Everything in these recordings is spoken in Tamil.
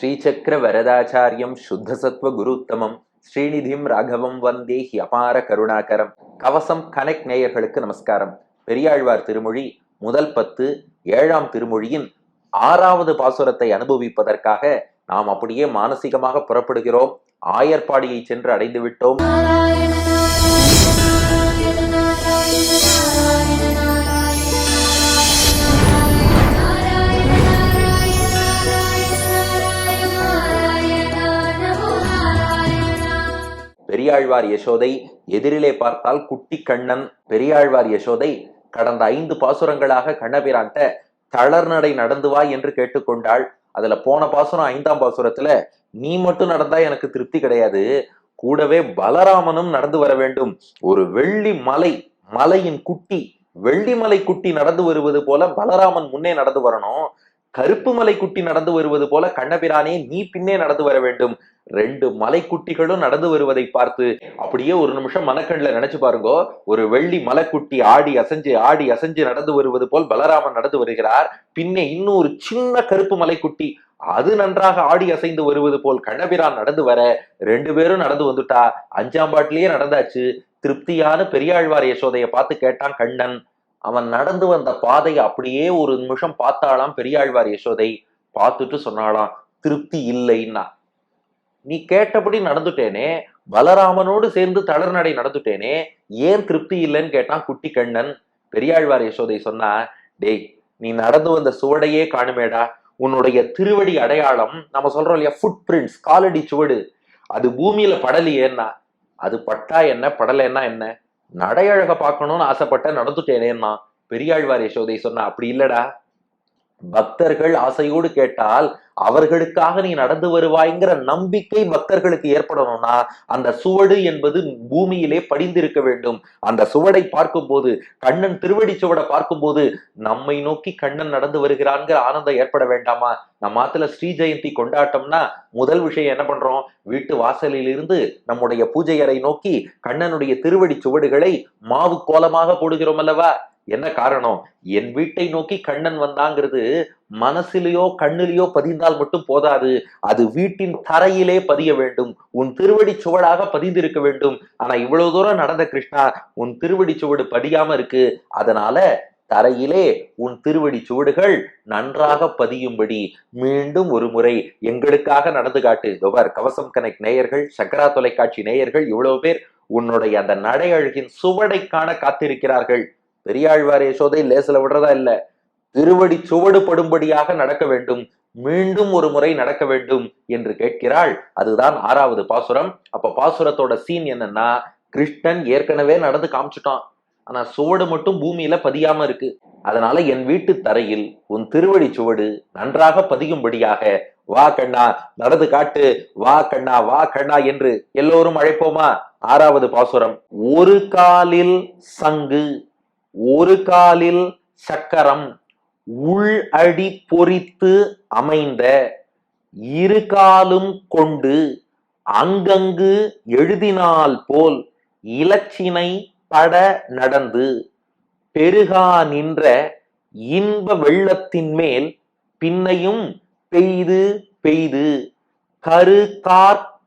ஸ்ரீசக்கர வரதாச்சாரியம் சுத்தசத்வ குருத்தமம். ஸ்ரீநிதிம் ராகவம் வந்தே ஹி அபார கருணாகரம். கவசம் கனெக்ட் நேயர்களுக்கு நமஸ்காரம். பெரியாழ்வார் திருமொழி முதல் பத்து ஏழாம் திருமொழியின் ஆறாவது பாசுரத்தை அனுபவிப்பதற்காக நாம் அப்படியே மானசீகமாக புறப்படுகிறோம். ஆயர்பாடியை சென்று அடைந்து விட்டோம் பெரியாழ்வார் யசோதை எதிரிலே பார்த்தால் குட்டி கண்ணன் பெரியாழ்வார் யசோதை கடந்த ஐந்து பாசுரங்களாக கண்ணபிரான்ட்ட தளர்நடை நடந்து வா என்று கேட்டுக்கொண்டாள். அதுல போன பாசுரம் ஐந்தாம் பாசுரத்துல நீ மட்டும் நடந்தா எனக்கு திருப்தி கிடையாது. கூடவே பலராமனும் நடந்து வர வேண்டும். ஒரு வெள்ளி மலை மலையின் குட்டி வெள்ளிமலை குட்டி நடந்து வருவது போல பலராமன் முன்னே நடந்து வரணும். கருப்பு மலைக்குட்டி நடந்து வருவது போல கண்ணபிரானே நீ பின்னே நடந்து வர வேண்டும். ரெண்டு மலைக்குட்டிகளும் நடந்து வருவதை பார்த்து அப்படியே ஒரு நிமிஷம் மனக்கண்ணில் நினைச்சு பாருங்க. ஒரு வெள்ளி மலைக்குட்டி ஆடி அசைஞ்சு ஆடி அசைஞ்சு நடந்து வருவது போல் பலராமன் நடந்து வருகிறார். பின்னே இன்னும் ஒரு சின்ன கருப்பு மலைக்குட்டி அது நன்றாக ஆடி அசைந்து வருவது போல் கண்ணபிரான் நடந்து வர ரெண்டு பேரும் நடந்து வந்துட்டா. அஞ்சாம் பாட்டிலேயே நடந்தாச்சு. திருப்தியான பெரியாழ்வார் யசோதையை பார்த்து கேட்டான் கண்ணன் அவன் நடந்து வந்த பாதையை அப்படியே ஒரு நிமிஷம் பார்த்தாளாம் பெரியாழ்வார் யசோதை. பார்த்துட்டு சொன்னாலாம் திருப்தி இல்லைன்னா. நீ கேட்டபடி நடந்துட்டேனே பலராமனோடு சேர்ந்து தளர்நடை நடந்துட்டேனே ஏன் திருப்தி இல்லைன்னு கேட்டான் குட்டி கண்ணன். பெரியாழ்வார் யசோதை சொன்னா டேய் நீ நடந்து வந்த சுவடையே காணுமேடா. உன்னுடைய திருவடி அடையாளம் நம்ம சொல்றோம் இல்லையா ஃபுட் பிரிண்ட்ஸ் காலடி சுவடு. அது பூமியில படலையேன்னா அது பட்டா என்ன படலைன்னா என்ன? நடையழக பார்க்கணும்னு ஆசைப்பட்ட நடந்துட்டேனேன்னா பெரியாழ்வார் யசோதை சொன்னா அப்படி இல்லடா பக்தர்கள் ஆசையோடு கேட்டால் அவர்களுக்காக நீ நடந்து வருவாய்ங்கிற நம்பிக்கை பக்தர்களுக்கு ஏற்படணும்னா அந்த சுவடு என்பது பூமியிலே படிந்திருக்க வேண்டும். அந்த சுவடை பார்க்கும்போது கண்ணன் திருவடி சுவடை பார்க்கும்போது நம்மை நோக்கி கண்ணன் நடந்து வருகிறான்ங்கிற ஆனந்தம் ஏற்பட வேண்டாமா? நம்ம ஆத்துல ஸ்ரீ ஜெயந்தி கொண்டாட்டம்னா முதல் விஷயம் என்ன பண்றோம்? வீட்டு வாசலில் இருந்து நம்முடைய பூஜை அறை நோக்கி கண்ணனுடைய திருவடி சுவடுகளை மாவு கோலமாக போடுகிறோம் அல்லவா? என்ன காரணம்? என் வீட்டை நோக்கி கண்ணன் வந்தாங்கிறது மனசிலேயோ கண்ணிலேயோ பதிந்தால் மட்டும் போதாது. அது வீட்டின் தரையிலே பதிய வேண்டும். உன் திருவடி சுவடாக பதிந்திருக்க வேண்டும். ஆனா இவ்வளவு தூரம் நடந்த கிருஷ்ணா உன் திருவடி சுவடு படியாம இருக்கு. அதனால தரையிலே உன் திருவடி சுவடுகள் நன்றாக பதியும்படி மீண்டும் ஒரு முறை எங்களுக்காக நடந்து காட்டு. தொவர் கவசம் கனெக்ட் நேயர்கள் சக்கரா தொலைக்காட்சி நேயர்கள் இவ்வளவு பேர் உன்னுடைய அந்த நடை அழகின் சுவடை காண காத்திருக்கிறார்கள். பெரியாழ்வார் யசோதை லேசில விடுறதா இல்ல. திருவடி சுவடு படும்படியாக நடக்க வேண்டும். மீண்டும் ஒரு முறை நடக்க வேண்டும் என்று கேட்கிறாள். அதுதான் ஆறாவது பாசுரம். அப்ப பாசுரத்தோட சீன் என்னன்னா கிருஷ்ணன் ஏற்கனவே நடந்து காமிச்சிட்டான். ஆனா சுவடு மட்டும் பூமியில பதியாம இருக்கு. அதனால என் வீட்டு தரையில் உன் திருவடி சுவடு நன்றாக பதியும்படியாக வா கண்ணா நடந்து காட்டு. வா கண்ணா வா கண்ணா என்று எல்லோரும் அழைப்போமா? ஆறாவது பாசுரம். ஒரு காலில் சங்கு ஒரு காலில் சக்கரம் உள் அடி பொறித்து அமைந்த இரு காலும் கொண்டு அங்கங்கு எழுதினால் போல் இலச்சினை பட நடந்து பெருகா நின்ற இன்ப வெள்ளத்தின் மேல் பின்னையும் பெய்து பெய்து கரு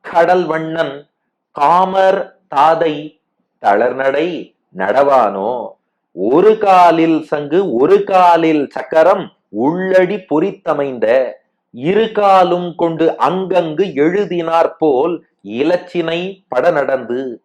கடல் வண்ணன் காமர் தாதை தளர்நடை நடவானோ? ஒரு காலில் சங்கு ஒரு காலில் சக்கரம் உள்ளடி பொறித்தமைந்த இரு காலும் கொண்டு அங்கங்கு எழுதினார் போல் இலச்சினை பட நடந்து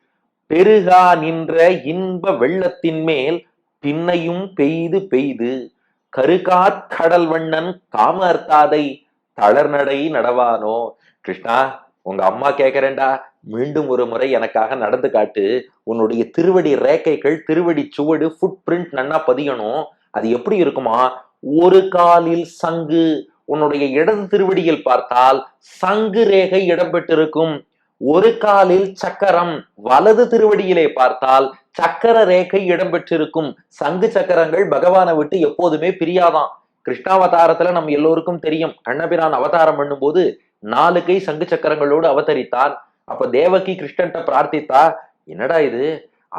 பெருகா நின்ற இன்ப வெள்ளத்தின் மேல் பின்னையும் பெய்து பெய்து கருகாத் கடல் வண்ணன் காமர்த்தாதை தளர்நடை நடவானோ? கிருஷ்ணா உங்க அம்மா கேக்குறேன்டா. மீண்டும் ஒரு முறை எனக்காக நடந்து காட்டு. உன்னுடைய திருவடி ரேக்கைகள் திருவடி சுவடு ஃபுட் பிரிண்ட் நன்னா பதியணும். அது எப்படி இருக்குமா? ஒரு காலில் சங்கு. உன்னுடைய இடது திருவடியில் பார்த்தால் சங்கு ரேகை இடம்பெற்றிருக்கும். ஒரு காலில் சக்கரம். வலது திருவடியிலே பார்த்தால் சக்கர ரேகை இடம்பெற்றிருக்கும். சங்கு சக்கரங்கள் பகவானை விட்டு எப்போதுமே பிரியாதான். கிருஷ்ணாவதாரத்துல நம்ம எல்லோருக்கும் தெரியும். கண்ணபிரான் அவதாரம் பண்ணும்போது நாலு கை சங்கு சக்கரங்களோடு அவதரித்தான். அப்ப தேவகி கிருஷ்ணன்ட்ட பிரார்த்தித்தா என்னடா இது?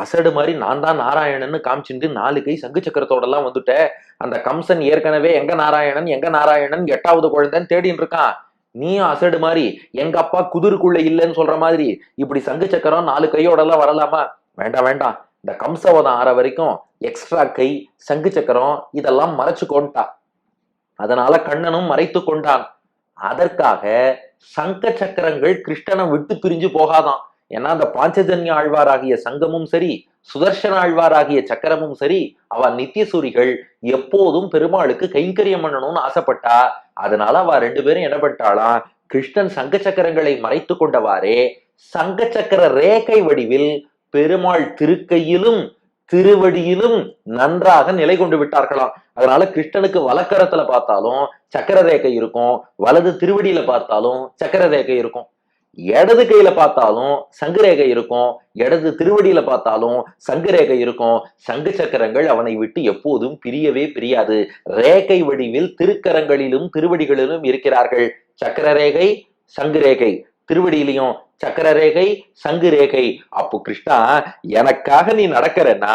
அசடு மாதிரி நான் தான் நாராயணன்னு காமிச்சுட்டு நாலு கை சங்கு சக்கரத்தோட எல்லாம் வந்துட்டேன் அந்த கம்சன் ஏற்கனவே எங்க நாராயணன் எங்க நாராயணன் எட்டாவது குழந்தைன்னு தேடின்னு இருக்கான். நீயும் அசடு மாதிரி எங்க அப்பா குதிருக்குள்ள இல்லைன்னு சொல்ற மாதிரி இப்படி சங்கு சக்கரம் நாலு கையோட எல்லாம் வரலாமா? வேண்டாம் வேண்டாம். இந்த கம்சவதம் ஆற வரைக்கும் எக்ஸ்ட்ரா கை சங்கு சக்கரம் இதெல்லாம் மறைச்சு கொண்டா அதனால கண்ணனும் மறைத்து கொண்டான். அதற்காக சங்க சக்கரங்கள் கிருஷ்ணனை விட்டு பிரிஞ்சு போகாதான். ஏன்னா அந்த பாஞ்சஜன்ய ஆழ்வாராகிய சங்கமும் சரி சுதர்ஷன ஆழ்வாராகிய சக்கரமும் சரி அவ நித்தியசூரிகள் எப்போதும் பெருமாளுக்கு கைங்கரியம் பண்ணணும்னு ஆசைப்பட்டா. அதனால அவ ரெண்டு பேரும் என்ன பண்ணிட்டாளாம்? கிருஷ்ணன் சங்க சக்கரங்களை மறைத்து கொண்டவாறே சங்க சக்கர ரேகை வடிவில் பெருமாள் திருக்கையிலும் திருவடியிலும் நன்றாக நிலை கொண்டு விட்டார்களாம். அதனால கிருஷ்ணனுக்கு வலக்கரத்துல பார்த்தாலும் சக்கர ரேகை இருக்கும். வலது திருவடியில பார்த்தாலும் சக்கர ரேகை இருக்கும். இடது கையில பார்த்தாலும் சங்கு ரேகை இருக்கும். இடது திருவடியில பார்த்தாலும் சங்கு ரேகை இருக்கும். சங்கு சக்கரங்கள் அவனை விட்டு எப்போதும் பிரியவே பிரியாது. ரேகை வடிவில் திருக்கரங்களிலும் திருவடிகளிலும் இருக்கிறார்கள். சக்கர ரேகை சங்கு ரேகை திருவடியிலையும் சக்கர ரேகை சங்கு ரேகை அப்போ கிருஷ்ணா எனக்காக நீ நடக்கிறன்னா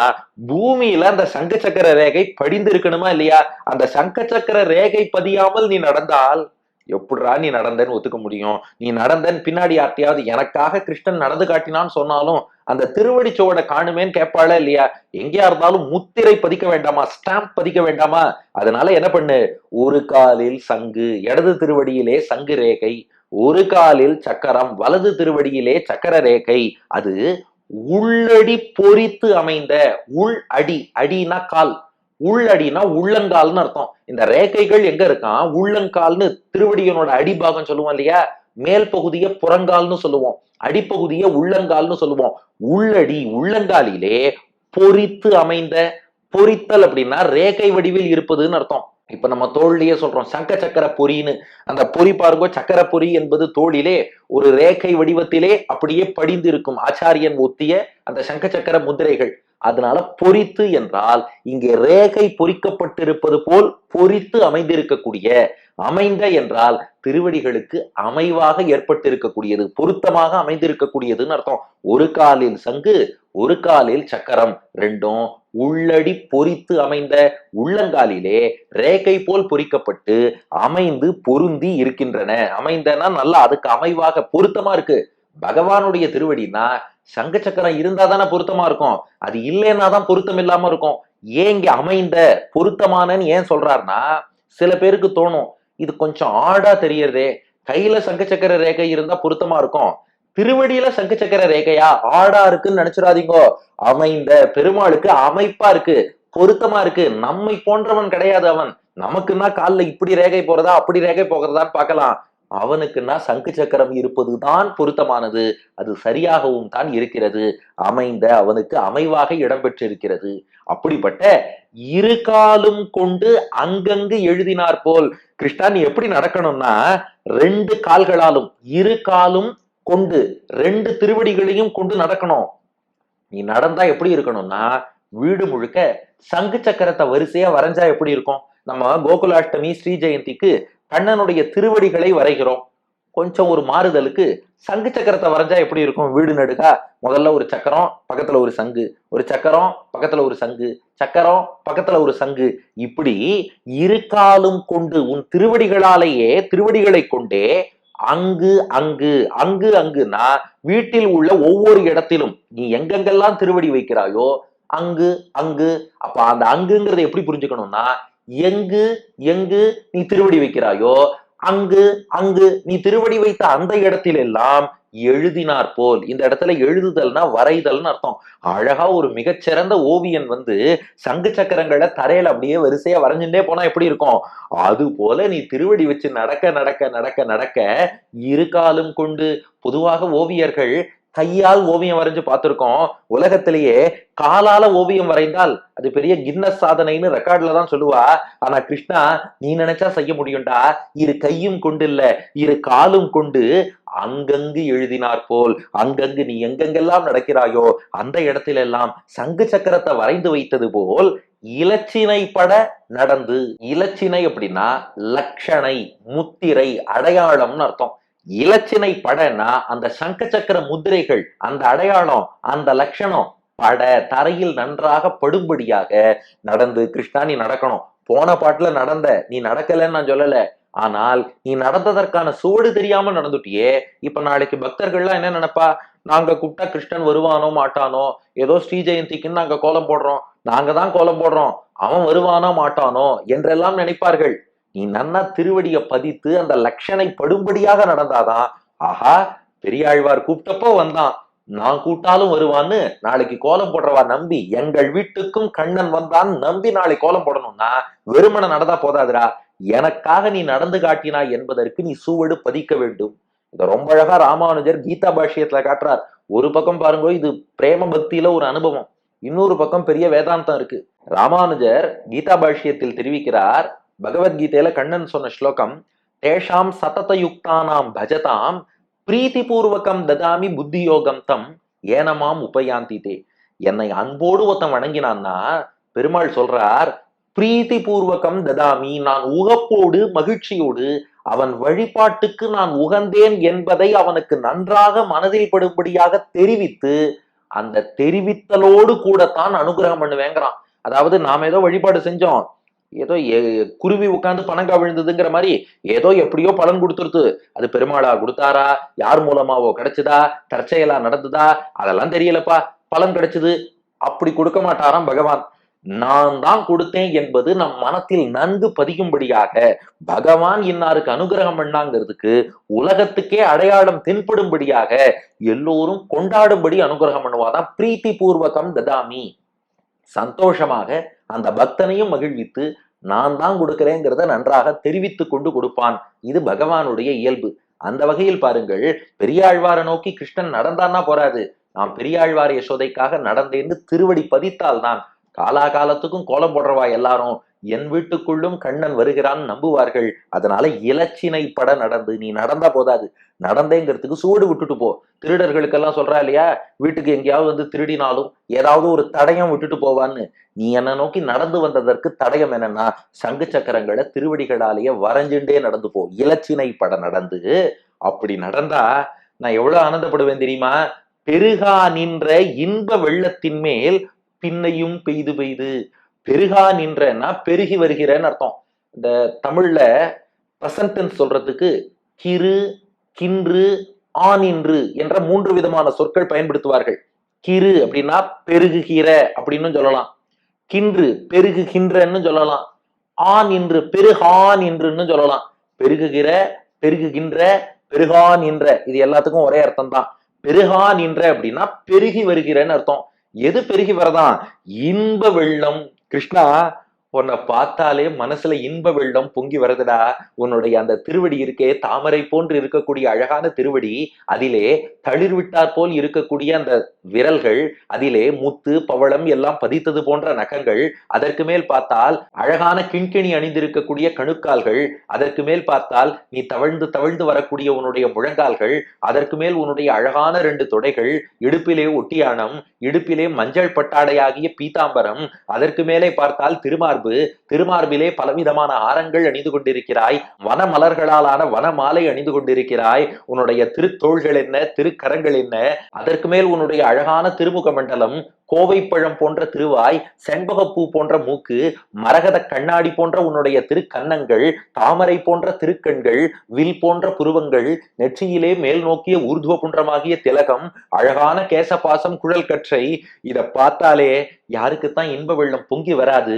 பூமியில அந்த சங்க சக்கர ரேகை படிந்து இருக்கணுமா இல்லையா? அந்த சங்க சக்கர ரேகை பதியாமல் நீ நடந்தால் எப்படிரா நீ நடந்தன்னு ஒத்துக்க முடியும்? நீ நடந்தன் பின்னாடி யார்த்தையாவது எனக்காக கிருஷ்ணன் நடந்து காட்டினான்னு சொன்னாலும் அந்த திருவடி சுவடை காணுமேன்னு கேட்பாள இல்லையா? எங்கேயா இருந்தாலும் முத்திரை பதிக்க வேண்டாமா? ஸ்டாம்ப் பதிக்க வேண்டாமா? அதனால என்ன பண்ணு? ஒரு காலில் சங்கு இடது திருவடியிலே சங்கு ரேகை ஒரு காலில் சக்கரம் வலது திருவடியிலே சக்கர ரேகை. அது உள்ளடி பொறித்து அமைந்த உள் அடி அடினா கால். உள் அடினா உள்ளங்கால்னு அர்த்தம். இந்த ரேகைகள் எங்க இருக்கான் உள்ளங்கால்னு திருவடியனோட அடிபாகம் சொல்லுவோம் இல்லையா? மேல் பகுதியை புறங்கால்னு சொல்லுவோம். அடிப்பகுதியை உள்ளங்கால்னு சொல்லுவோம். உள்ளடி உள்ளங்காலிலே பொறித்து அமைந்த பொறித்தல் அப்படின்னா ரேகை வடிவில் இருப்பதுன்னு அர்த்தம். இப்ப நம்ம தோல்லையே சொல்றோம் சங்க சக்கர பொறின்னு அந்த பொறி பாருங்க சக்கர பொறி என்பது தோளிலே ஒரு ரேகை வடிவத்திலே அப்படியே படிந்து இருக்கும் ஆச்சாரியன் ஒத்திய அந்த சங்க சக்கர முத்திரைகள் அதனால பொறித்து என்றால் இங்கே ரேகை பொறிக்கப்பட்டிருப்பது போல் பொறித்து அமைந்திருக்கக்கூடிய அமைந்த என்றால் திருவடிகளுக்கு அமைவாக ஏற்பட்டிருக்கக்கூடியது பொருத்தமாக அமைந்திருக்கக்கூடியதுன்னு அர்த்தம். ஒரு காலில் சங்கு ஒரு காலில் சக்கரம் ரெண்டும் உள்ளடி பொறித்து அமைந்த உள்ளங்காலிலே ரேகை போல் பொறிக்கப்பட்டு அமைந்து பொருந்தி இருக்கின்றன. அமைந்தனா நல்லா அதுக்கு அமைவாக பொருத்தமா இருக்கு. பகவானுடைய திருவடினா சங்க சக்கரம் இருந்தா தானே பொருத்தமா இருக்கும். அது இல்லைன்னா தான் பொருத்தம் இல்லாம இருக்கும். ஏன் இங்க அமைந்த பொருத்தமானன்னு ஏன் சொல்றாருன்னா சில பேருக்கு தோணும் இது கொஞ்சம் ஆடா தெரியறதே. கையில சங்க சக்கர ரேகை இருந்தா பொருத்தமா இருக்கும். திருவடியில சங்கு சக்கர ரேகையா? ஆடா இருக்குன்னு நினைச்சிடாதீங்கோ. அமைந்த பெருமாளுக்கு அமைப்பா இருக்கு பொருத்தமா இருக்கு. நம்மை போன்றவன் கிடையாது அவன். நமக்குன்னா கால்ல இப்படி ரேகை போறதா அப்படி ரேகை போகிறதான்னு பார்க்கலாம். அவனுக்குன்னா சங்கு சக்கரம் இருப்பதுதான் பொருத்தமானது. அது சரியாகவும் தான் இருக்கிறது. அமைந்த அவனுக்கு அமைவாக இடம்பெற்றிருக்கிறது அப்படிப்பட்ட இரு காலும் கொண்டு அங்கங்கு எழுதினார் போல். கிருஷ்ணா நீ எப்படி நடக்கணும்னா ரெண்டு கால்களாலும் இரு காலும் கொண்டு ரெண்டு திருவடிகளையும் கொண்டு நடக்கணும். நீ நடந்தா எப்படி இருக்கணும்னா வீடு முழுக்க சங்கு சக்கரத்தை வரிசையா வரைஞ்சா எப்படி இருக்கும்? நம்ம கோகுலாஷ்டமி ஸ்ரீ ஜெயந்திக்கு கண்ணனுடைய திருவடிகளை வரைகிறோம். கொஞ்சம் ஒரு மாறுதலுக்கு சங்கு சக்கரத்தை வரைஞ்சா எப்படி இருக்கும்? வீடு நடுகா முதல்ல ஒரு சக்கரம் பக்கத்துல ஒரு சங்கு. ஒரு சக்கரம் பக்கத்துல ஒரு சங்கு. சக்கரம் பக்கத்துல ஒரு சங்கு. இப்படி இரு காலும் கொண்டு உன் திருவடிகளாலேயே திருவடிகளை கொண்டே அங்கு அங்கு அங்கு அங்குனா வீட்டில் உள்ள ஒவ்வொரு இடத்திலும் நீ எங்கெங்கெல்லாம் திருவடி வைக்கிறாயோ அங்கு அங்கு அப்ப அந்த அங்குங்கிறத எப்படி புரிஞ்சுக்கணும்னா எங்கு எங்கு நீ திருவடி வைக்கிறாயோ அங்கு அங்கு நீ திருவடி வைத்த அந்த இடத்திலெல்லாம் எழுதினார் போல். இந்த இடத்துல எழுதுதல்னா வரைதல்னு அர்த்தம். அழகா ஒரு மிகச்சிறந்த ஓவியன் வந்து சங்கு சக்கரங்களை தரையில அப்படியே வரிசையா வரைஞ்சுட்டே போனா எப்படி இருக்கும்? அது போல நீ திருவடி வச்சு நடக்க நடக்க நடக்க நடக்க இரு காலும் கொண்டு பொதுவாக ஓவியர்கள் கையால் ஓவியம் வரைஞ்சு பார்த்திருக்கோம். உலகத்திலேயே காலால ஓவியம் வரைந்தால் அது பெரிய கின்னஸ் சாதனைன்னு ரெக்கார்ட்ல தான் சொல்லுவா. ஆனா கிருஷ்ணா நீ நினைச்சா செய்ய முடியும்டா. இரு கையும் கொண்டு இல்ல இரு காலும் கொண்டு அங்கங்கு எழுதினார் போல். அங்கங்கு நீ எங்கெங்கெல்லாம் நடக்கிறாயோ அந்த இடத்துல எல்லாம் சங்கு சக்கரத்தை வரைந்து வைத்தது போல் இலச்சினை பட நடந்து. இலச்சினை அப்படின்னா லட்சணை முத்திரை அடையாளம்னு அர்த்தம். இலச்சினை படனா அந்த சங்க சக்கர முத்திரைகள் அந்த அடையாளம் அந்த லட்சணம் பட தரையில் நன்றாக படும்படியாக நடந்து கிருஷ்ணா நீ நடக்கணும். போன பாட்டுல நடந்த நீ நடக்கலன்னு நான் சொல்லல. ஆனால் நீ நடந்ததற்கான சோடு தெரியாம நடந்துட்டியே. இப்ப நாளைக்கு பக்தர்கள்லாம் என்ன நினைப்பா? நாங்க கூப்பிட்டா கிருஷ்ணன் வருவானோ மாட்டானோ? ஏதோ ஸ்ரீ ஜெயந்திக்குன்னு நாங்க கோலம் போடுறோம். நாங்க தான் கோலம் போடுறோம். அவன் வருவானோ மாட்டானோ என்றெல்லாம் நினைப்பார்கள். நீ நன்னா திருவடியை பதித்து அந்த லட்சணை படும்படியாக நடந்தாதான் ஆஹா பெரியாழ்வார் கூப்பிட்டப்போ வந்தான். நான் கூட்டாலும் வருவான்னு நாளைக்கு கோலம் போடுறவா நம்பி எங்கள் வீட்டுக்கும் கண்ணன் வந்தான் நம்பி நாளை கோலம் போடணும்னா வெறுமனை நடந்தா போதாதுடா. எனக்காக நீ நடந்து காட்டினாய் என்பதற்கு நீ சூவடு பதிக்க வேண்டும். இத ரொம்ப அழகா ராமானுஜர் கீதா பாஷ்யத்துல காட்டுறார். ஒரு பக்கம் பாருங்க இது பிரேம பக்தியில ஒரு அனுபவம். இன்னொரு பக்கம் பெரிய வேதாந்தம் இருக்கு. ராமானுஜர் கீதா பாஷ்யத்தில் தெரிவிக்கிறார் பகவத்கீதையில கண்ணன் சொன்ன ஸ்லோகம் தேஷாம் சததயுக்தானாம் பஜதாம் பிரீத்திபூர்வகம் ததாமி புத்தி யோகம் தம் ஏனமாம் உபயாந்தி தே என்னை அன்போடு ஒருத்தன் வணங்கினான்னா பெருமாள் சொல்றார் பிரீத்தி பூர்வகம் ததாமி நான் உகப்போடு மகிழ்ச்சியோடு அவன் வழிபாட்டுக்கு நான் உகந்தேன் என்பதை அவனுக்கு நன்றாக மனதில் படும்படியாக தெரிவித்து அந்த தெரிவித்தலோடு கூடத்தான் அனுகிரகம் பண்ணுவேங்கிறான். அதாவது நாம ஏதோ வழிபாடு செஞ்சோம் ஏதோ குருவி உட்கார்ந்து பணங்கா விழுந்ததுங்கிற மாதிரி ஏதோ எப்படியோ பலன் கொடுத்துருது. அது பெருமாளா கொடுத்தாரா? யார் மூலமாவோ கிடைச்சதா? தற்செயலா நடந்ததா? அதெல்லாம் தெரியலப்பா. பலன் கிடைச்சது. அப்படி கொடுக்க மாட்டாராம் பகவான். நான் தான் கொடுத்தேன் என்பது நம் மனத்தில் நன்கு பதியும்படியாக பகவான் இன்னாருக்கு அனுகிரகம் பண்ணாங்கிறதுக்கு உலகத்துக்கே அடையாளம் தென்படும்படியாக எல்லோரும் கொண்டாடும்படி அனுகிரகம் பண்ணுவாதான் பிரீத்தி பூர்வகம் ததாமி. சந்தோஷமாக அந்த பக்தனையும் மகிழ்வித்து நான் தான் கொடுக்கிறேங்கிறத நன்றாக தெரிவித்து கொண்டு கொடுப்பான். இது பகவானுடைய இயல்பு. அந்த வகையில் பாருங்கள் பெரியாழ்வாரை நோக்கி கிருஷ்ணன் நடந்தான்னா போறாது. நாம் பெரியாழ்வார் யசோதைக்காக நடந்தேன்னு திருவடி பதித்தால்தான். காலாகாலத்துக்கும் கோலம் போடுறவா எல்லாரும்? என் வீட்டுக்குள்ளும் கண்ணன் வருகிறான் நம்புவார்கள். அதனால இலச்சினை பட நடந்து நீ நடந்தா போதாது. நடந்தேங்கிறதுக்கு சூடு விட்டுட்டு போ. திருடர்களுக்கெல்லாம் சொல்றா இல்லையா? வீட்டுக்கு எங்கேயாவது வந்து திருடினாலும் ஏதாவது ஒரு தடயம் விட்டுட்டு போவான்னு. நீ என்ன நோக்கி நடந்து வந்ததற்கு தடயம் என்னன்னா சங்கு சக்கரங்களை திருவடிகளாலேயே வரைஞ்சுண்டே நடந்து போ. இலச்சினை பட நடந்து. அப்படி நடந்தா நான் எவ்வளவு ஆனந்தப்படுவேன் தெரியுமா? பெருகா நின்ற இன்ப வெள்ளத்தின் மேல் பின்னையும் பெய்து பெய்து. பெருகா நின்றன்னா பெருகி வருகிறேன்னு அர்த்தம். இந்த தமிழ்ல பிரசன்டென்ஸ் சொல்றதுக்கு கிரு கின்று ஆனின்று என்ற மூன்று விதமான சொற்கள் பயன்படுத்துவார்கள். கிரு அப்படின்னா பெருகுகிற அப்படின்னு சொல்லலாம். கின்று பெருகுகின்றன்னு சொல்லலாம். ஆண் என்று பெருகான் என்றுன்னு சொல்லலாம். பெருகுகிற பெருகுகின்ற பெருகான் என்ற இது எல்லாத்துக்கும் ஒரே அர்த்தம் தான் பெருகான் என்ற அப்படின்னா பெருகி வருகிறன்னு அர்த்தம். எது பெருகி வரதான்? இன்ப வெள்ளம் கிருஷ்ணா உன்னை பார்த்தாலே மனசுல இன்ப வெள்ளம் பொங்கி வருதுடா. உன்னுடைய அந்த திருவடி இருக்கே தாமரை போன்று இருக்கக்கூடிய அழகான திருவடி அதிலே தளிர் விட்டார் போல் இருக்கக்கூடிய அந்த விரல்கள் அதிலே முத்து பவளம் எல்லாம் பதித்தது போன்ற நகங்கள் அதற்கு மேல் பார்த்தால் அழகான கிண்கிணி அணிந்திருக்கக்கூடிய கணுக்கால்கள் அதற்கு மேல் பார்த்தால் நீ தவழ்ந்து தவழ்ந்து வரக்கூடிய உன்னுடைய முழங்கால்கள் அதற்கு மேல் உன்னுடைய அழகான ரெண்டு தொடைகள் இடுப்பிலே ஒட்டியானம் இடுப்பிலே மஞ்சள் பட்டாடையாகிய பீதாம்பரம் அதற்கு மேலே பார்த்தால் மார்பு திருமார்பிலே பலவிதமான ஆரங்கள் அணிந்து கொண்டிருக்கிறாய் வன மலர்களாலான வன மாலை அணிந்து கொண்டிருக்கிறாய். உன்னுடைய திருத்தோள்கள் என்ன திருக்கரங்கள் என்ன? அதற்கு மேல் உன்னுடைய அழகான திருமுக மண்டலம் கோவைப்பழம் போன்ற திருவாய் செண்பகப்பூ போன்ற மூக்கு மரகத கண்ணாடி போன்ற உன்னுடைய திருக்கன்னங்கள் தாமரை போன்ற திருக்கண்கள் வில் போன்ற புருவங்கள் நெற்றியிலே மேல் நோக்கிய ஊர்துவ புன்றமாகிய திலகம் அழகான கேசபாசம் குழல் கற்றை. இதை பார்த்தாலே யாருக்குத்தான் இன்ப வெள்ளம் பொங்கி வராது.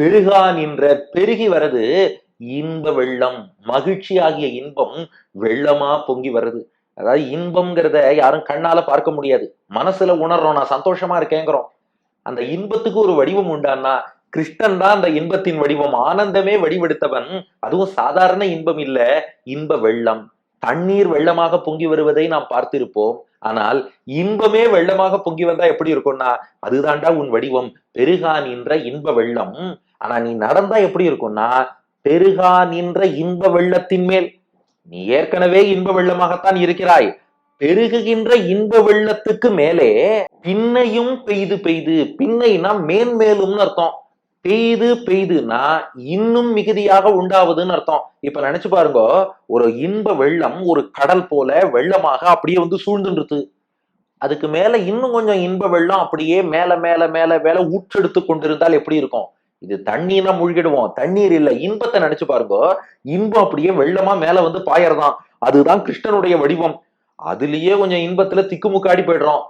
பெருகா நின்ற பெருகி வரது இன்ப வெள்ளம். மகிழ்ச்சி ஆகிய இன்பம் வெள்ளமா பொங்கி வருது. அதாவது இன்பம்ங்கிறத யாரும் கண்ணால பார்க்க முடியாது. மனசுல உணர்றோம் நான் சந்தோஷமா இருக்கேங்கிறோம். அந்த இன்பத்துக்கு ஒரு வடிவம் உண்டான்னா கிருஷ்ணன் தான் அந்த இன்பத்தின் வடிவம். ஆனந்தமே வடிவெடுத்தவன். அதுவும் சாதாரண இன்பம் இல்ல இன்ப வெள்ளம். தண்ணீர் வெள்ளமாக பொங்கி வருவதை நாம் பார்த்திருப்போம். ஆனால் இன்பமே வெள்ளமாக பொங்கி வந்தா எப்படி இருக்கும்னா அதுதான்டா உன் வடிவம். பெருகான் என்ற இன்ப வெள்ளம். ஆனா நீ நடந்தா எப்படி இருக்கும்னா பெருகா நின்ற இன்ப வெள்ளத்தின் மேல். நீ ஏற்கனவே இன்ப வெள்ளமாகத்தான் இருக்கிறாய். பெருகுகின்ற இன்ப வெள்ளத்துக்கு மேலே பின்னையும் பெய்து பெய்து பின்னைனா மேன்மேலும்னு அர்த்தம். பெய்து பெய்துனா இன்னும் மிகுதியாக உண்டாவதுன்னு அர்த்தம். இப்ப நினைச்சு பாருங்க ஒரு இன்ப வெள்ளம் ஒரு கடல் போல வெள்ளமாக அப்படியே வந்து சூழ்ந்துருது அதுக்கு மேல இன்னும் கொஞ்சம் இன்ப வெள்ளம் அப்படியே மேல மேல மேல மேல ஊற்றெடுத்து கொண்டிருந்தால் எப்படி இருக்கும்? இது தண்ணீர்னா மூழ்கிடுவோம். தண்ணீர் இல்ல இன்பத்தை நினைச்சு பாருங்க. இன்பம் அப்படியே வெள்ளமா மேல வந்து பாயறதாம். அதுதான் கிருஷ்ணனுடைய வடிவம். அதுலயே கொஞ்சம் இன்பத்துல திக்குமுக்காடி போயிடுறோம்.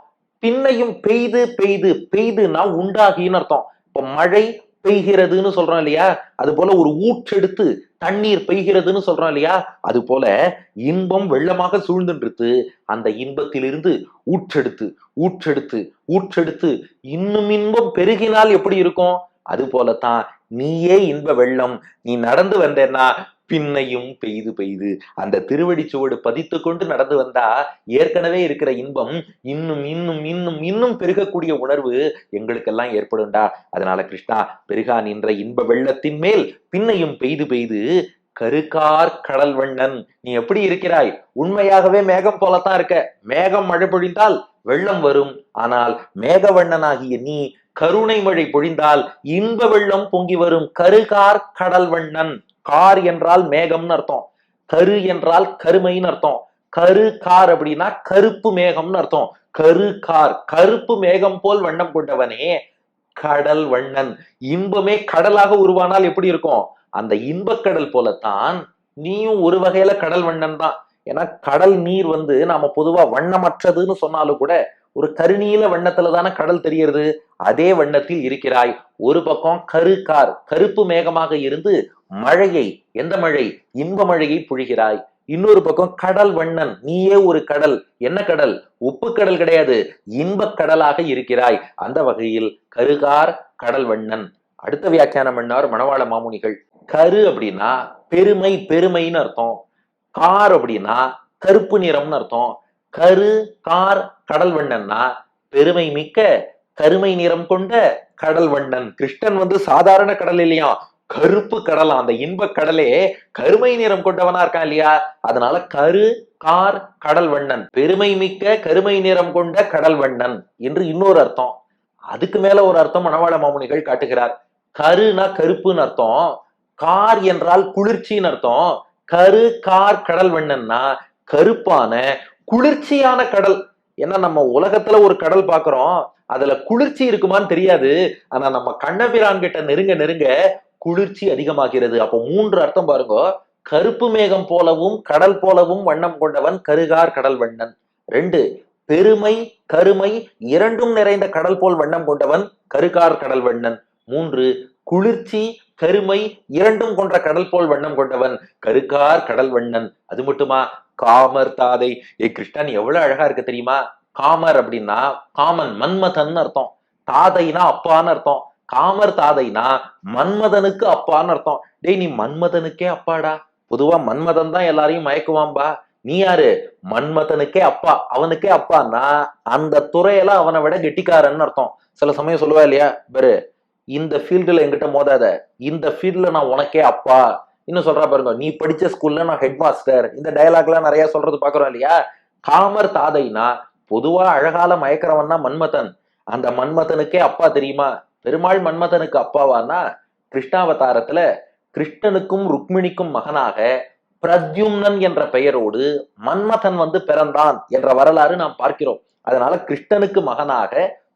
பின்னையும் பெய்து பெய்து பெய்துன்னா உண்டாகின்னு அர்த்தம். இப்ப மழை பெய்கிறதுன்னு சொல்றோம் இல்லையா? அது போல ஒரு ஊற்றெடுத்து தண்ணீர் பெய்கிறதுன்னு சொல்றோம் இல்லையா? அது போல இன்பம் வெள்ளமாக சூழ்ந்துன்றது அந்த இன்பத்திலிருந்து ஊற்றெடுத்து ஊற்றெடுத்து ஊற்றெடுத்து இன்னும் இன்பம் பெருகினால் எப்படி இருக்கும்? அது போலத்தான் நீயே இன்ப வெள்ளம். நீ நடந்து வந்தேன்னா பின்னையும் பெய்து பெய்து. அந்த திருவடி சுவடு பதித்து கொண்டு நடந்து வந்தா ஏற்கனவே இருக்கிற இன்பம் இன்னும் இன்னும் இன்னும் இன்னும் பெருகக்கூடிய உணர்வு எங்களுக்கெல்லாம் ஏற்படும்டா. அதனால கிருஷ்ணா பெருகா நின்ற இன்ப வெள்ளத்தின் மேல் பின்னையும் பெய்து பெய்து கருக்கார் கடல் வண்ணன். நீ எப்படி இருக்கிறாய்? உண்மையாகவே மேகம் போலத்தான் இருக்க. மேகம் மழை பொழிந்தால் வெள்ளம் வரும். ஆனால் மேகவண்ணனாகிய நீ கருணை மழை பொழிந்தால் இன்ப வெள்ளம் பொங்கி வரும் கருகார் கடல் வண்ணன். கார் என்றால் மேகம்னு அர்த்தம். கரு என்றால் கருமைன்னு அர்த்தம். கரு கார் அப்படின்னா கருப்பு மேகம்னு அர்த்தம். கரு கார் கருப்பு மேகம் போல் வண்ணம் கொண்டவனே கடல் வண்ணன். இன்பமே கடலாக உருவானால் எப்படி இருக்கும்? அந்த இன்பக்கடல் போலத்தான் நீயும் ஒரு வகையில கடல் வண்ணன் தான். ஏன்னா கடல் நீர் வந்து நாம பொதுவா வண்ணமற்றதுன்னு சொன்னாலும் கூட ஒரு கருநீல வண்ணத்துல தானே கடல் தெரியறது அதே வண்ணத்தில் இருக்கிறாய். ஒரு பக்கம் கரு கார் கருப்பு மேகமாக இருந்து மழையை எந்த மழை? இன்ப மழையை புழிகிறாய். இன்னொரு பக்கம் கடல் வண்ணன் நீயே ஒரு கடல். என்ன கடல்? உப்பு கடல் கிடையாது. இன்பக் கடலாக இருக்கிறாய். அந்த வகையில் கருகார் கடல் வண்ணன். அடுத்த வியாக்கியானம் பண்ணார் மணவாள மாமுனிகள். கரு அப்படின்னா பெருமை பெருமைன்னு அர்த்தம். கார் அப்படின்னா கருப்பு நிறம்னு அர்த்தம். கரு கார் கடல் வண்ணன்னா பெருமை மிக்க கருமை நிறம் கொண்ட கடல் வண்ணன். கிருஷ்ணன் வந்து சாதாரண கடல் இல்லையா? கருப்பு கடலா. அந்த இன்ப கடலே கருமை நிறம் கொண்டவனா இருக்கான் இல்லையா? அதனால கரு கார் கடல் வண்ணன். பெருமை மிக்க கருமை நிறம் கொண்ட கடல் வண்ணன் என்று இன்னொரு அர்த்தம். அதுக்கு மேல ஒரு அர்த்தம் மணவாள மாமுனிகள் காட்டுகிறார். கருனா கருப்புன்னு அர்த்தம். கார் என்றால் குளிர்ச்சின்னு அர்த்தம். கரு கார் கடல் வண்ணன்னா கருப்பான குளிர்ச்சியான கடல். ஏன்னா நம்ம உலகத்துல ஒரு கடல் பாக்குறோம். அதுல குளிர்ச்சி இருக்குமான்னு தெரியாது. ஆனா நம்ம கண்ணபிரான் கிட்ட நெருங்க நெருங்க குளிர்ச்சி அதிகமாகிறது. அப்போ மூன்று அர்த்தம் பாருங்க. கருப்பு மேகம் போலவும் கடல் போலவும் வண்ணம் கொண்டவன் கருகார் கடல் வண்ணன். ரெண்டு பெருமை கருமை இரண்டும் நிறைந்த கடல் போல் வண்ணம் கொண்டவன் கருகார் கடல் வண்ணன். மூன்று குளிர்ச்சி கருமை இரண்டும் கொன்ற கடல் போல் வண்ணம் கொண்டவன். கருக்கார் கடல் வண்ணன். அது மட்டுமா? காமர் தாதை. ஏ கிருஷ்ணன் எவ்வளவு அழகா இருக்கு தெரியுமா? காமர் அப்படின்னா காமன் மன்மதன் அர்த்தம். தாதைனா அப்பான்னு அர்த்தம். காமர் தாதைனா மன்மதனுக்கு அப்பான்னு அர்த்தம். டேய் நீ மன்மதனுக்கே அப்பாடா. பொதுவா மன்மதன் தான் எல்லாரையும் மயக்குவான்பா. நீ யாரு? மன்மதனுக்கே அப்பா. அவனுக்கே அப்பான்னா அந்த துறையில அவனை விட கெட்டிக்காரன்னு அர்த்தம். சில சமயம் சொல்லுவா இல்லையா? பாரு இந்த ஃபீல்டுல என்கிட்ட மோதாத இந்த ஃபீல்ட்ல நான் உனக்கே அப்பா இன்னும் சொல்றா பாருங்க நீ படிச்ச ஸ்கூல்ல நான் ஹெட் மாஸ்டர் இந்த டயலாக்லாம் நிறைய சொல்றது பாக்குறோம் இல்லையா? காமர் தாதைனா பொதுவா அழகால மயக்கிறவன்னா மன்மதன். அந்த மன்மதனுக்கே அப்பா தெரியுமா? பெருமாள் மன்மதனுக்கு அப்பாவானா? கிருஷ்ணாவதாரத்துல கிருஷ்ணனுக்கும் ருக்மிணிக்கும் மகனாக பிரத்யும்னன் என்ற பெயரோடு மன்மதன் வந்து பிறந்தான் என்ற வரலாறு நாம் பார்க்கிறோம். அதனால கிருஷ்ணனுக்கு மகனாக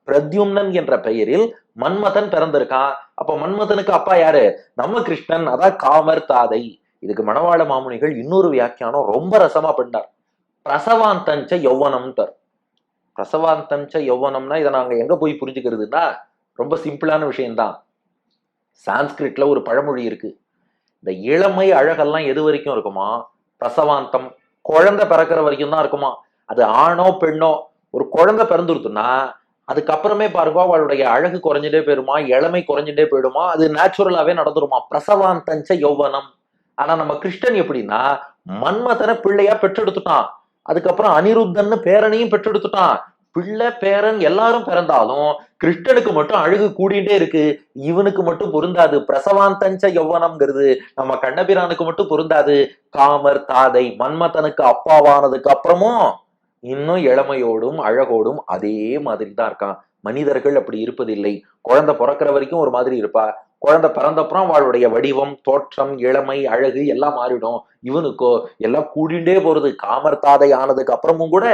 பிரத்யும்னன் என்ற பெயரில் மன்மதன் பிறந்திருக்கான் அப்ப மன்மதனுக்கு அப்பா யாரு? நம்ம கிருஷ்ணன் அதான் காமர் தாதை. இதுக்கு மணவாள மாமுனிகள் இன்னொரு வியாக்கியானம் ரொம்ப ரசமா பண்ணார் பிரசவாந்தஞ்ச யௌவனம்ட்டார் பிரசவாந்தஞ்ச யௌவனம்னா இதை நாங்க எங்க போய் புரிஞ்சுக்கிறதுனா ரொம்ப சிம்பிளான விஷயம்தான். சான்ஸ்கிரிட்ல ஒரு பழமொழி இருக்கு. இந்த இளமை அழகெல்லாம் எது வரைக்கும் இருக்குமா? பிரசவாந்தம். குழந்தை பிறக்கிற வரைக்கும் தான் இருக்குமா? அது ஆணோ பெண்ணோ ஒரு குழந்தை பிறந்துருத்துன்னா அதுக்கப்புறமே பாருங்க அவளுடைய அழகு குறைஞ்சிட்டே போயிடுமா இளமை குறைஞ்சிட்டே போயிடுமா? அது நேச்சுரலாவே நடந்துருமா? பிரசவாந்தஞ்ச யௌவனம். ஆனா நம்ம கிருஷ்ணன் எப்படின்னா மன்மதனை பிள்ளையா பெற்றெடுத்துட்டான். அதுக்கப்புறம் அனிருத்தன்னு பேரனையும் பெற்றெடுத்துட்டான். பிள்ளை பேரன் எல்லாரும் பிறந்தாலும் கிருஷ்ணனுக்கு மட்டும் அழகு கூடிட்டே இருக்கு. இவனுக்கு மட்டும் பொருந்தாது. பிரசவாந்தஞ்ச யௌவனம்ங்கிறது நம்ம கண்ணபிரானுக்கு மட்டும் பொருந்தாது. காமர் தாதை மன்மதனுக்கு அப்பாவானதுக்கு அப்புறமும் இன்னும் இளமையோடும் அழகோடும் அதே மாதிரி தான் இருக்கான் மனிதர்கள் அப்படி இருப்பதில்லை. குழந்தை பிறக்கிற வரைக்கும் ஒரு மாதிரி இருப்பா. குழந்தை பிறந்தப்புறம் அவளுடைய வடிவம் தோற்றம் இளமை அழகு எல்லாம் மாறிடும். இவனுக்கோ எல்லாம் கூடிண்டே போறது. காமர்தாதை ஆனதுக்கு அப்புறமும் கூட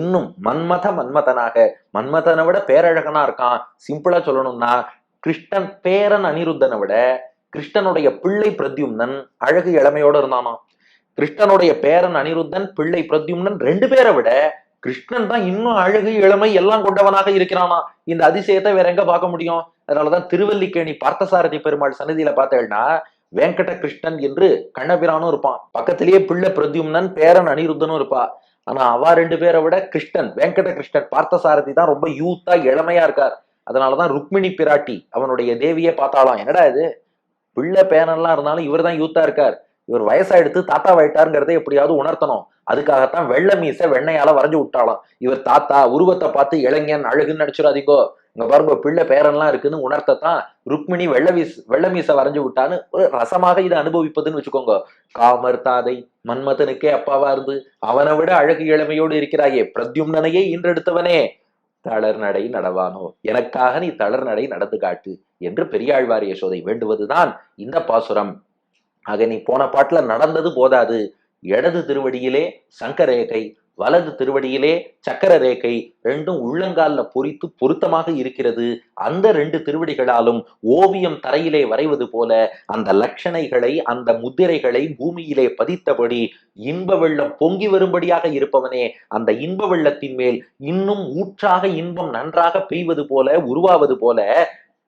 இன்னும் மன்மத மன்மதனாக மன்மதனை விட பேரழகனா இருக்கான். சிம்பிளா சொல்லணும்னா கிருஷ்ணன் பேரன் அனிருத்தனை விட கிருஷ்ணனுடைய பிள்ளை பிரத்யும்னன் அழகு இளமையோட இருந்தானா கிருஷ்ணனுடைய பேரன் அனிருத்தன் பிள்ளை பிரத்யும்னன் ரெண்டு பேரை விட கிருஷ்ணன் தான் இன்னும் அழகு இளமை எல்லாம் கொண்டவனாக இருக்கிறானா? இந்த அதிசயத்தை வேற எங்க பார்க்க முடியும்? அதனாலதான் திருவல்லிக்கேணி பார்த்தசாரதி பெருமாள் சன்னதியில பார்த்தேன்னா வெங்கட கிருஷ்ணன் என்று கண்ணபிரானும் இருப்பான். பக்கத்திலேயே பிள்ளை பிரத்யும்னன் பேரன் அனிருத்தனும் இருப்பா. ஆனா அவ ரெண்டு பேரை விட கிருஷ்ணன் வெங்கட கிருஷ்ணன் பார்த்தசாரதி தான் ரொம்ப யூத்தா இளமையா இருக்கார். அதனாலதான் ருக்மிணி பிராட்டி அவனுடைய தேவியே பார்த்தாலாம் என்னடா இது? பிள்ளை பேரன்லாம் இருந்தாலும் இவர் தான் யூத்தா இருக்கார். இவர் வயசாயிடுத்து தாத்தா வாயிட்டாருங்கிறதை எப்படியாவது உணர்த்தணும். அதுக்காகத்தான் வெள்ளை மீச வெண்ணையால வரைஞ்சு விட்டாலும் இவர் தாத்தா உருவத்தை பார்த்து இளைஞன் அழகுன்னு நினைச்சிடாதீங்கோ இங்க பாருங்க பிள்ளை பேரன்லாம் இருக்குன்னு உணர்த்தத்தான் ருக்மிணி வெள்ளை வீஸ் வெள்ளை மீச வரைஞ்சு விட்டான்னு ஒரு ரசமாக இதை அனுபவிப்பதுன்னு வச்சுக்கோங்க. காமர் தாதை மன்மதனுக்கே அப்பாவா இருந்து அவனை விட அழகு இளமையோடு இருக்கிறாயே. பிரத்யும்னனையே இன்றெடுத்தவனே தளர் நடை நடவானோ? எனக்காக நீ தளர் நடை நடந்து காட்டு என்று பெரியாழ்வார் யசோதை வேண்டுவதுதான் இந்த பாசுரம். ஆக நீ போன பாட்டுல நடந்தது போதாது. இடது திருவடியிலே சங்கர ரேகை வலது திருவடியிலே சக்கர ரேகை ரெண்டும் உள்ளங்கால்ல பொறித்து பொருத்தமாக இருக்கிறது. அந்த ரெண்டு திருவடிகளாலும் ஓவியம் தரையிலே வரைவது போல அந்த லட்சணைகளை அந்த முத்திரைகளை பூமியிலே பதித்தபடி இன்ப வெள்ளம் பொங்கி வரும்படியாக இருப்பவனே அந்த இன்ப வெள்ளத்தின் மேல் இன்னும் ஊற்றாக இன்பம் நன்றாக பெய்வது போல உருவாவது போல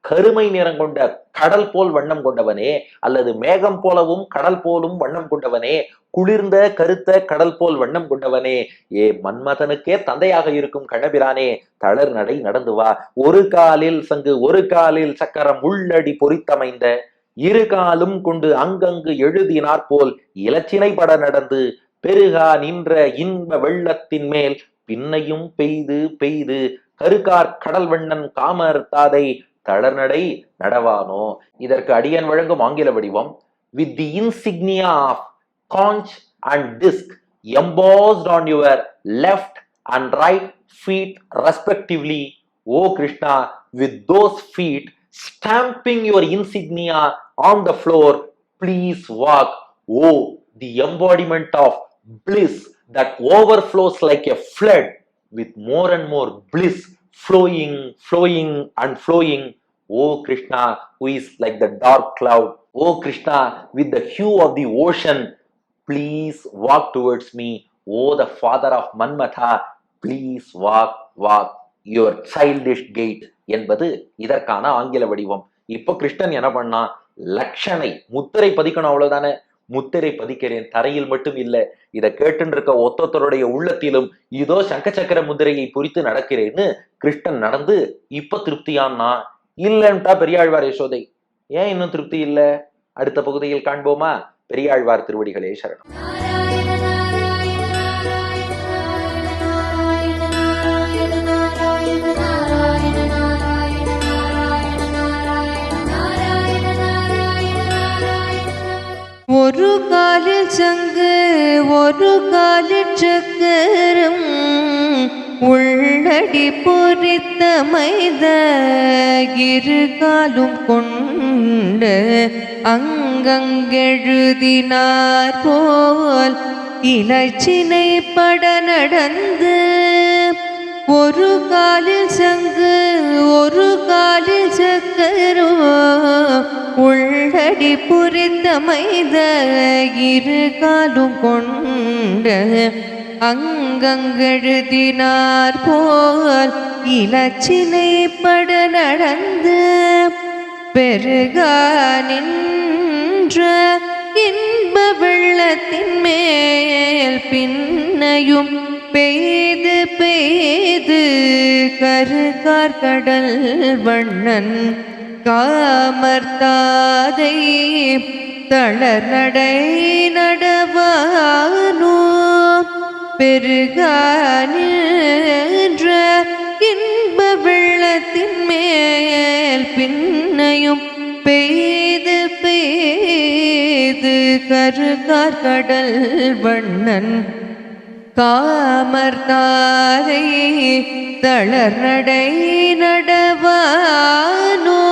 கருமை நிறம் கொண்ட கடல் போல் வண்ணம் கொண்டவனே அல்லது மேகம் போலவும் கடல் போலும் வண்ணம் கொண்டவனே குளிர்ந்த கருத்த கடல் போல் வண்ணம் கொண்டவனே ஏ மன்மதனுக்கே தந்தையாக இருக்கும் கணபிரானே தளர் நடை நடந்து வா. ஒரு காலில் சங்கு ஒரு காலில் சக்கரம் உள்ளடி பொறித்தமைந்த இரு காலும் கொண்டு அங்கங்கு எழுதினாற் போல் இலச்சினை பட நடந்து பெருகா நின்ற இன்ப வெள்ளத்தின் மேல் பின்னையும் பெய்து பெய்து கருக்கார் கடல் வண்ணன் காமர் தாதை தளர்நடை நடவானோ இதற்கு அடியன் வழங்கும் ஆங்கில வடிவம் with the insignia of conch and disc embossed on your left and right feet respectively O Krishna with those feet stamping your insignia on the floor please walk O the embodiment of bliss that overflows like a flood with more and more bliss flowing flowing and flowing O Krishna who is like the dark cloud O Krishna with the hue of the ocean please walk towards me O the father of Manmatha please walk walk your childish gait என்பது இதற்கான ஆங்கில வடிவம். இப்போ கிருஷ்ணன் என்ன பண்ணான்? லக்ஷனை முத்திரை பதிக்கணும் அவ்வளவுதானே? முத்திரை பதிக்கிறேன் தரையில் மட்டும் இல்ல. இத கேட்டுன்னு இருக்க ஒத்தொத்தருடைய உள்ளத்திலும் இதோ சங்க சக்கர முத்திரையை பொறித்து நடக்கிறேன்னு கிருஷ்ணன் நடந்து இப்ப திருப்தியான்னா இல்லன்ட்டா பெரியாழ்வார் யசோதை. ஏன் இன்னும் திருப்தி இல்ல? அடுத்த பகுதியில் காண்போமா? பெரியாழ்வார் திருவடிகளே சரணம். ஒரு காலில் சங்கு ஒரு காலில் சக்கரம். உள்ளடி பொறித்த மைத இரு காலும் கொண்ட அங்கங்கெழுதினார் போல் இலச்சினை பட நடந்து ஒரு காலில் சங்கு ஒரு காலில் சக்கரோ. உள்ளடி புரித்த மைத இரு காலும் கொண்ட அங்கங்கெழுதினார் போல் இலச்சினை பட நடந்து பெருகா நின்ற இன்ப வெள்ளத்தின் மேல் பின்னையும் பெய்து பெய்து கருகார் கடல் வண்ணன் காமர்த்தாதை தளர் நடை நடவானோ? பெருகா இன்ப வெள்ளத்தின் மேல் பின்னையும் பெய்து பெய்து கருகார் கடல் வண்ணன் காமர்நாரை தளர்நடை நடவானோ?